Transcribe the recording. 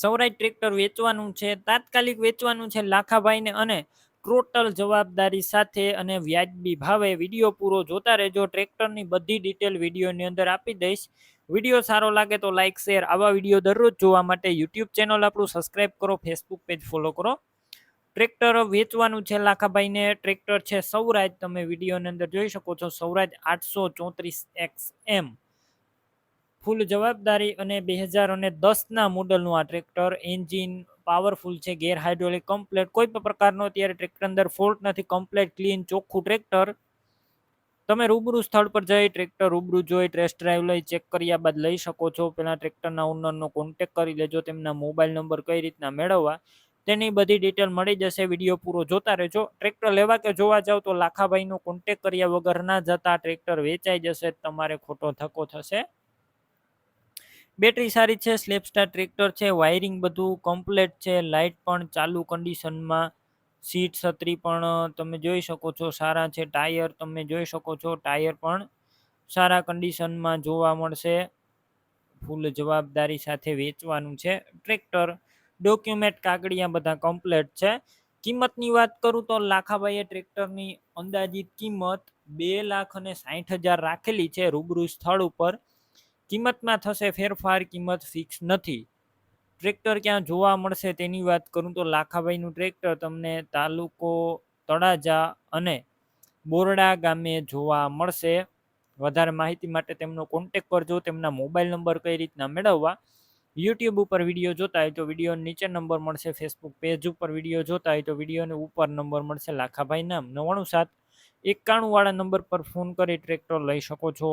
Swaraj tractor વેચવાનું છે, તાત્કાલિક વેચવાનું છે લાખાભાઈને અને ટોટલ જવાબદારી સાથે અને વ્યાજબી ભાવે વીડિયો પૂરો જોતા રહેજો. ટ્રેક્ટરની બધી ડિટેલ વિડીયોની અંદર આપી દઈશ. વીડિયો સારો લાગે તો લાઇક શેર આવા વીડિયો દરરોજ જોવા માટે યુટ્યુબ ચેનલ આપણું સબસ્ક્રાઇબ કરો ફેસબુક પેજ ફોલો કરો. ટ્રેક્ટર વેચવાનું છે લાખાભાઈને. ટ્રેક્ટર છે સૌરાજ તમે વિડીયોની અંદર જોઈ શકો છો સૌરાજ આઠસો ચોત્રીસ એક્સ એમ. ફૂલ જવાબદારી અને બે હજાર અને દસના મોડલનું આ ટ્રેક્ટર એન્જિન પાવરફુલ છે, ગેર હાઇડ્રોલિક, કમ્પ્લેટ, કોઈ પણ પ્રકારનો અત્યારે ટ્રેક્ટર અંદર ફોલ્ટ નથી, કમ્પ્લેટ, ક્લીન, ચોખ્ખું ટ્રેક્ટર. તમે રૂબરૂ સ્થળ પર જઈ ટ્રેક્ટર રૂબરૂ જોઈ ટેસ્ટ ડ્રાઈવ લઈ ચેક કર્યા બાદ લઈ શકો છો. પહેલાં ટ્રેક્ટરના ઓનરનો કોન્ટેક કરી લેજો, તેમના મોબાઈલ નંબર કઈ રીતના મેળવવા, તેની બધી ડિટેલ મળી જશે. વીડિયો પૂરો જોતા રહેજો. ટ્રેક્ટર લેવા કે જોવા જાવ તો લાખાભાઈનો કોન્ટેક કર્યા વગર ના જતા ટ્રેક્ટર વેચાઈ જશે, તમારે ખોટો ધક્કો થશે. બેટરી સારી છે સ્લેપસ્ટાર ટ્રેક્ટર છે, વાયરિંગ બધું કમ્પ્લેટ છે લાઇટ પણ ચાલુ કન્ડિશનમાં સીટ છત્રી પણ તમે જોઈ શકો છો, સારા છે, ટાયર તમે જોઈ શકો છો, ટાયર પણ સારા કન્ડિશનમાં જોવા મળશે. ફૂલ જવાબદારી સાથે વેચવાનું છે, ટ્રેક્ટર. ડોક્યુમેન્ટ કાગળિયા બધા કમ્પ્લેટ છે. કિંમતની વાત કરું તો લાખાભાઈએ ટ્રેક્ટરની અંદાજિત કિંમત બે લાખ અને સાઠ હજાર રાખેલી છે, રૂબરૂ સ્થળ ઉપર. કિંમતમાં થશે ફેરફાર, કિંમત ફિક્સ નથી. ટ્રેક્ટર ક્યાં જોવા મળશે તેની વાત કરું તો લાખાભાઈનું ટ્રેક્ટર તમને તાલુકો તળાજા અને બોરડા ગામે જોવા મળશે. વધારે માહિતી માટે તેમનો કોન્ટેક કરજો, તેમના મોબાઈલ નંબર કઈ રીતના મેળવવા. યુટ્યુબ ઉપર વીડિયો જોતા હોય તો વીડિયો નીચે નંબર મળશે ફેસબુક પેજ ઉપર વીડિયો જોતા હોય તો વિડીયોને ઉપર નંબર મળશે લાખાભાઈ નામ નવ્વાણું સાત એકાણું વાળા નંબર પર ફોન કરી ટ્રેક્ટર લઈ શકો છો.